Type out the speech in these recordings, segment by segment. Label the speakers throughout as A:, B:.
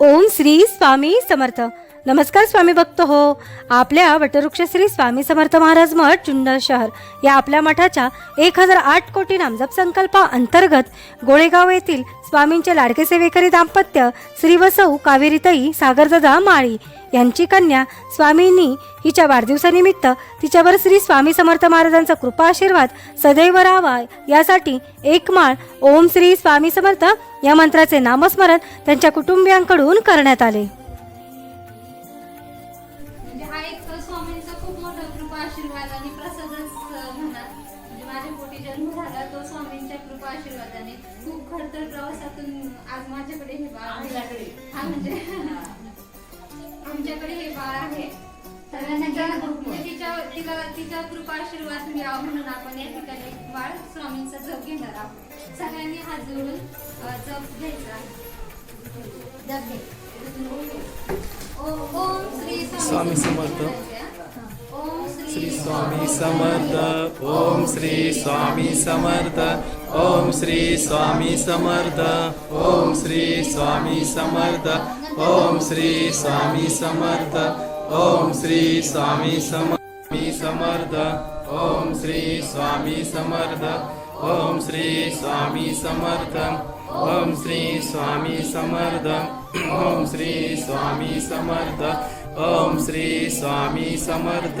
A: ओम श्री स्वामी समर्थ. नमस्कार स्वामी भक्त हो. आपल्या वटवृक्ष श्री स्वामी समर्थ महाराज मठ जुन्नर शहर या आपल्या मठाच्या एक हजार आठ कोटी नामजप संकल्पा अंतर्गत गोळेगाव येथील स्वामींचे लाडके सेवेकरी दाम्पत्य श्री वसऊ कावेरीताई सागरदादा माळी यांची कन्या स्वामींनी हिच्या वाढदिवसानिमित्त तिच्यावर श्री स्वामी समर्थ महाराजांचा कृपा आशीर्वाद सदैव राहावा यासाठी एक माळ ओम श्री स्वामी समर्थ या मंत्राचे नामस्मरण त्यांच्या कुटुंबियांकडून करण्यात आले.
B: म्हणजे आशीर्वादाने प्रसादच म्हणा. म्हणजे माझ्या पोटी जन्म झाला तो स्वामींच्या कृपा आशीर्वादाने प्रवासातून आज माझ्याकडे हे बाळ आहे. हा म्हणजे आमच्याकडे हे बाळ आहे. तिच्या- म्हणजे तिच्या तिला तिचा कृपा आशीर्वाद मिळावा म्हणून आपण या ठिकाणी बाळ स्वामींचा जप घेणार आहोत. सगळ्यांनी हात जोडून जप घ्यायचा. जप घे ओ- ओम श्री
C: स्वामी समर्थ. श्री स्वामी समर्थ ओम श्री स्वामी समर्थ ओम श्री स्वामी समर्थ ओम श्री स्वामी समर्थ ओम श्री स्वामी समर्थ ओम श्री स्वामी स्वामी समर्थ ओम श्री स्वामी समर्थ ओम श्री स्वामी समर्थ ओम श्री स्वामी समर्थ ओम श्री स्वामी समर्थ ओम श्री स्वामी समर्थ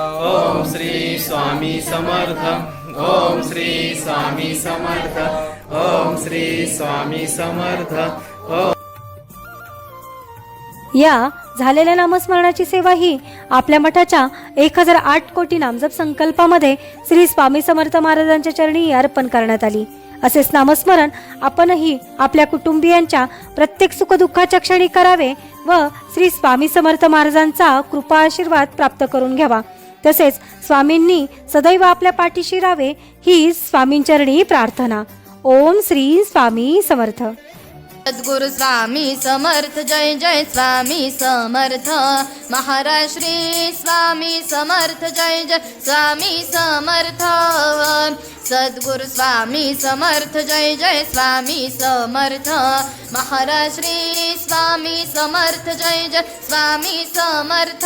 C: ओम श्री स्वामी समर्थ। ओम श्री स्वामी समर्थ। ओम श्री स्वामी समर्थ।
A: या झालेल्या नामस्मरणाची सेवा ही आपल्या मठाच्या एक हजार आठ कोटी नामजप संकल्पामध्ये श्री स्वामी समर्थ महाराजांच्या चरणी अर्पण करण्यात आली. असेच नामस्मरण आपणही आपल्या कुटुंबियांच्या प्रत्येक सुखदुःखाच्या क्षणी करावे व श्री स्वामी समर्थ महाराजांचा कृपा आशीर्वाद प्राप्त करून घ्यावा. तसेच स्वामींनी सदैव आपल्या पाठीशी राहावे ही स्वामींचरणी प्रार्थना. ओम श्री स्वामी समर्थ.
D: सद्गुरु स्वामी समर्थ जय जय स्वामी समर्थ. महाराज श्री स्वामी समर्थ जय जय स्वामी समर्थ. सद्गुरु स्वामी समर्थ जय जय स्वामी समर्थ. महाराज श्री स्वामी समर्थ जय जय स्वामी समर्थ.